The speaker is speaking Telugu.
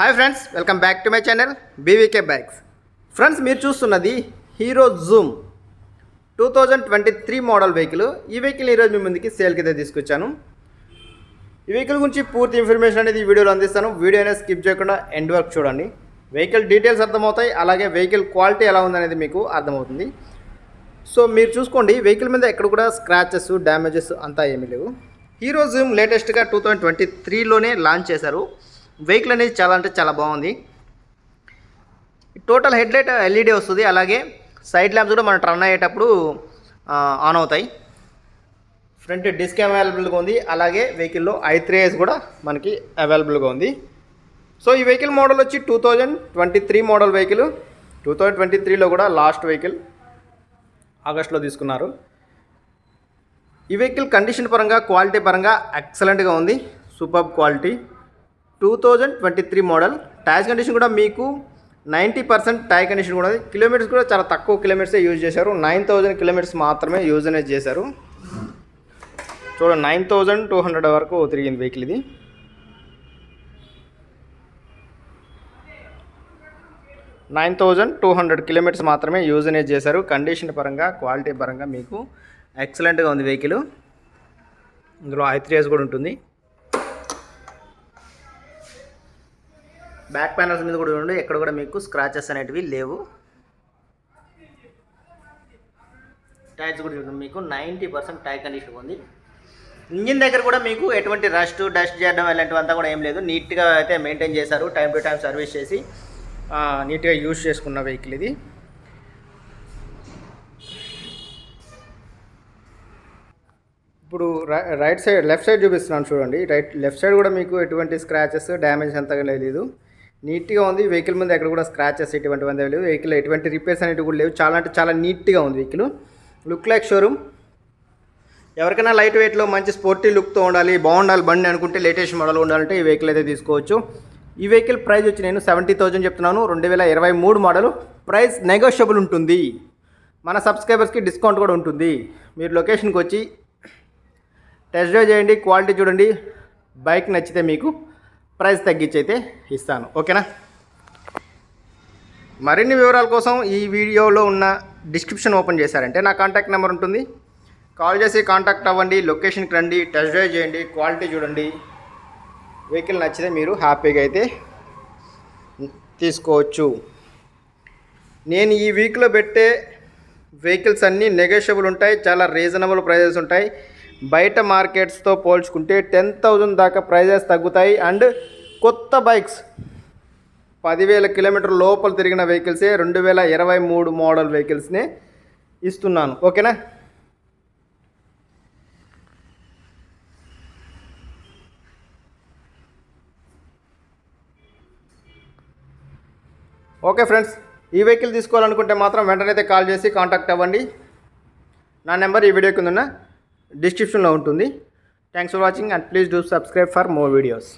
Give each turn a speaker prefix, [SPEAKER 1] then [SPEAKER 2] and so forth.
[SPEAKER 1] Hi friends welcome back to my channel BVK bags friends మీరు చూస్తున్నది Hero Zoom two thousand twenty three model vehicle. ఈ వెహికల్ ఈరోజు మీ ముందుకి సేల్కి అయితే తీసుకొచ్చాను. ఈ వెహికల్ గురించి పూర్తి ఇన్ఫర్మేషన్ అనేది ఈ వీడియోలో అందిస్తాను. వీడియో అనేది స్కిప్ చేయకుండా ఎండ్ వరకు చూడండి. వెహికల్ డీటెయిల్స్ అర్థమవుతాయి అలాగే వెహికల్ క్వాలిటీ ఎలా ఉందనేది మీకు అర్థమవుతుంది. సో మీరు చూసుకోండి వెహికల్ మీద ఎక్కడ కూడా స్క్రాచెస్ డ్యామేజెస్ అంతా ఏమీ లేవు. హీరో జూమ్ లేటెస్ట్గా టూ థౌజండ్ ట్వంటీ త్రీలోనే లాంచ్ చేశారు. వెహికల్ అనేది చాలా అంటే చాలా బాగుంది. టోటల్ హెడ్లైట్ ఎల్ఈడి వస్తుంది. అలాగే సైడ్ ల్యాంప్స్ కూడా మనం టర్న్ అయ్యేటప్పుడు ఆన్ అవుతాయి. ఫ్రంట్ డిస్క్ అవైలబుల్గా ఉంది. అలాగే వెహికల్లో ఐ త్రీ ఎస్ కూడా మనకి అవైలబుల్గా ఉంది. సో ఈ వెహికల్ మోడల్ వచ్చి two thousand twenty three model vehicle two thousand twenty త్రీలో కూడా లాస్ట్ వెహికల్ ఆగస్ట్లో తీసుకున్నారు. ఈ వెహికల్ కండిషన్ పరంగా క్వాలిటీ పరంగా ఎక్సలెంట్గా ఉంది. Super quality two thousand twenty three model. Tyres condition కూడా మీకు నైంటీ పర్సెంట్ టైర్ కండిషన్ కూడా ఉంది. కిలోమీటర్స్ కూడా చాలా తక్కువ కిలోమీటర్సే యూజ్ చేశారు. నైన్ థౌజండ్ కిలోమీటర్స్ మాత్రమే యూజ్ అనేది చేశారు. చూడండి నైన్ థౌజండ్ టూ హండ్రెడ్ వరకు తిరిగింది వెహికల్ ఇది. Nine thousand two hundred kilometres మాత్రమే యూజ్ అనేది చేశారు. కండిషన్ పరంగా క్వాలిటీ పరంగా మీకు ఎక్సలెంట్గా ఉంది వెహికల్ ఇందులో ఐత్రియాస్ కూడా ఉంటుంది. బ్యాక్ ప్యానల్స్ మీద కూడా ఉండి ఎక్కడ కూడా మీకు స్క్రాచెస్ అనేటివి లేవు. టైర్స్ కూడా చూడండి. మీకు నైంటీ పర్సెంట్ టైర్ కండిషన్ ఉంది. ఇంజిన్ దగ్గర కూడా మీకు ఎటువంటి రస్ట్ డస్ట్ చేయడం ఇలాంటివంతా కూడా ఏం లేదు. నీట్గా అయితే మెయింటైన్ చేశారు. టైం టు టైం సర్వీస్ చేసి నీట్గా యూజ్ చేసుకున్న వెహికల్ ఇది. ఇప్పుడు రై- రైట్ సైడ్ లెఫ్ట్ సైడ్ చూపిస్తున్నాను చూడండి. రైట్ లెఫ్ట్ సైడ్ కూడా మీకు ఎటువంటి స్క్రాచెస్ డ్యామేజ్ అంతగా లేదు. నీట్గా ఉంది. వెహికల్ మీద ఎక్కడ కూడా స్క్రాచెస్ ఎటువంటివి అంతా లేవు. వెహికల్ ఎటువంటి రిపేర్స్ అనేవి కూడా లేవు. చాలా అంటే చాలా నీట్గా ఉంది వెహికల్. Look like showroom. ఎవరికైనా లైట్ వెయిట్లో మంచి స్పోర్టీ లుక్తో ఉండాలి బాగుండాలి బండి అనుకుంటే లేటెస్ట్ మోడల్ ఉండాలంటే ఈ వెహికల్ అయితే తీసుకోవచ్చు. ఈ వెహికల్ ప్రైస్ వచ్చి నేను సెవెంటీ థౌజండ్ చెప్తున్నాను. రెండు వేల ఇరవై మూడు మోడల్. ప్రైస్ నెగోషియబుల్ ఉంటుంది. మన సబ్స్క్రైబర్స్కి డిస్కౌంట్ కూడా ఉంటుంది. మీరు లొకేషన్కి వచ్చి టెస్ట్ డ్రైవ్ చేయండి క్వాలిటీ చూడండి. బైక్ నచ్చితే మీకు ప్రైస్ తగ్గించి అయితే ఇస్తాను. ఓకేనా? మరిన్ని వివరాల కోసం ఈ వీడియోలో ఉన్న డిస్క్రిప్షన్ ఓపెన్ చేశారంటే నా కాంటాక్ట్ నెంబర్ ఉంటుంది. కాల్ చేసి కాంటాక్ట్ అవ్వండి లొకేషన్కి రండి టెస్ట్ డ్రైవ్ చేయండి క్వాలిటీ చూడండి. వెహికల్ నచ్చితే మీరు హ్యాపీగా అయితే తీసుకోవచ్చు. నేను ఈ వీక్లో పెట్టే వెహికల్స్ అన్నీ నెగోషియబుల్ ఉంటాయి చాలా రీజనబుల్ ప్రైజెస్ ఉంటాయి. బయట మార్కెట్స్తో పోల్చుకుంటే టెన్ థౌజండ్ దాకా ప్రైజెస్ తగ్గుతాయి అండ్ కొత్త బైక్స్. పదివేల కిలోమీటర్ లోపల తిరిగిన వెహికల్సే రెండు వేల ఇరవై మూడు మోడల్ వెహికల్స్ని ఇస్తున్నాను. ఓకేనా? ఓకే ఫ్రెండ్స్ ఈ వెహికల్ తీసుకోవాలనుకుంటే మాత్రం వెంటనే అయితే కాల్ చేసి కాంటాక్ట్ అవ్వండి. నా నెంబర్ ఈ వీడియో కింద డిస్క్రిప్షన్లో ఉంటుంది. Thanks for watching and please do subscribe for more videos